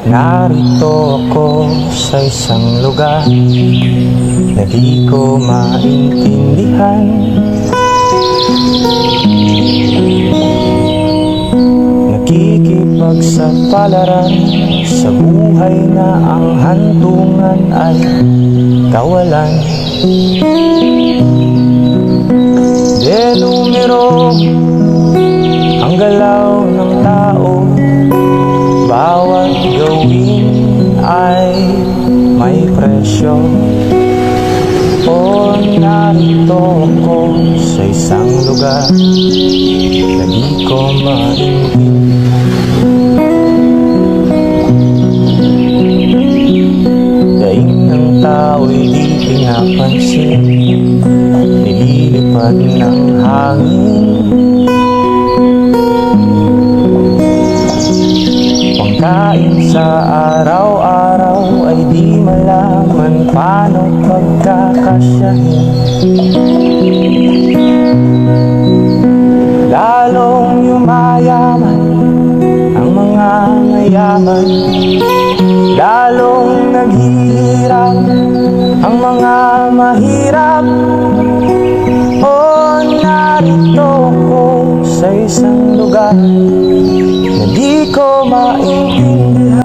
Narito ako sa isang lugar Na di ko maintindihan. Nakikipagsapalaran Sa buhay na ang hantungan ay kawalan. De numero Ang galaw gawin ay may presyo. O narito ako sa isang lugar Na di ko maintindihan. Daing ng tao'y di pinapansin. Nililipad ng hangin Pangkain sa araw-araw ay di malaman paano pagkakasyahin. Lalong yumayaman ang mga mayaman Lalong naghihirap ang mga mahirap. O narito ko sa isang lugar Mãi